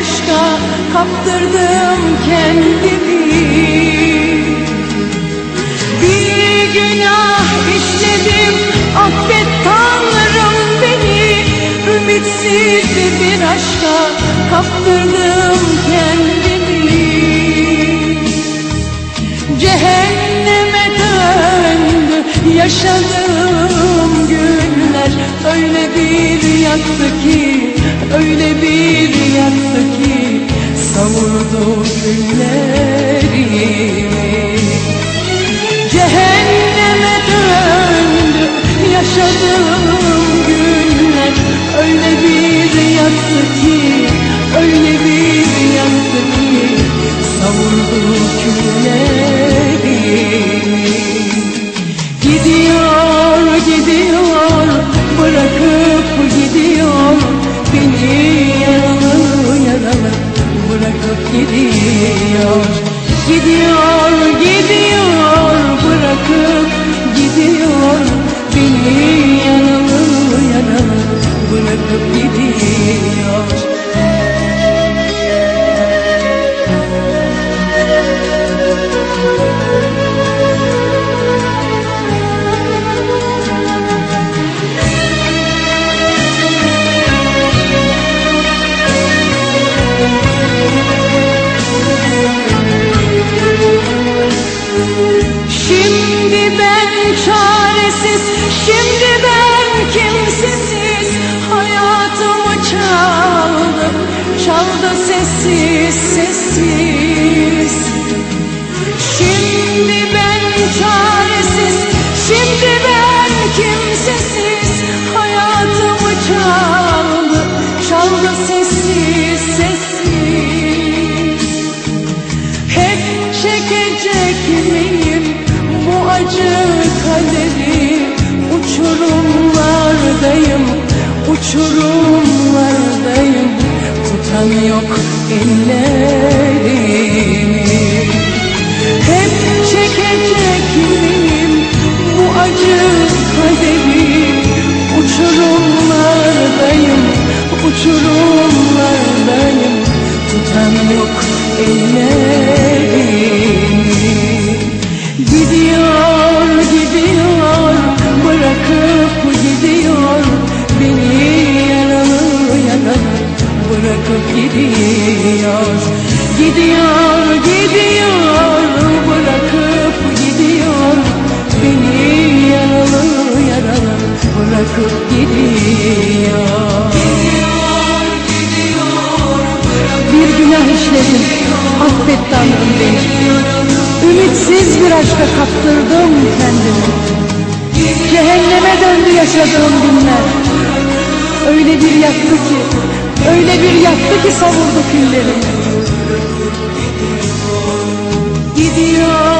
aşka kaptırdım kendimi. Bir günah işledim affet Tanrım beni. Ümitsiz bir aşka kaptırdım kendimi. Cehenneme döndü yaşadığım günler. Öyle bir yaktı ki, öyle bir yaktı ki Savurdu günlerimi. Cehenneme döndü yaşadığım günler. Öyle bir yaktı ki, öyle Şimdi ben çaresiz, şimdi ben kimsesiz. Hayatımı çaldı, çaldı sessiz sessiz. Şimdi ben çaresiz, şimdi ben kimsesiz. Hayatımı çaldı, çekecek miyim bu acı kaderi Uçurumlardayım, uçurumlardayım. Tutan yok ellerimi Hep çekecek miyim bu acı kaderi Uçurumlardayım, uçurumlardayım. Tutan yok ellerimi gidiyor Gidiyor, gidiyor, bırakıp gidiyor. Beni yaralı yaralı bırakıp gidiyor. Bir günah işledim, affet Tanrım beni. Ümitsiz bir aşka kaptırdım kendimi. Cehenneme döndü yaşadığım günler. Öyle bir yaktı ki, öyle bir yaktı ki savurdu Gidiyor, gidiyor,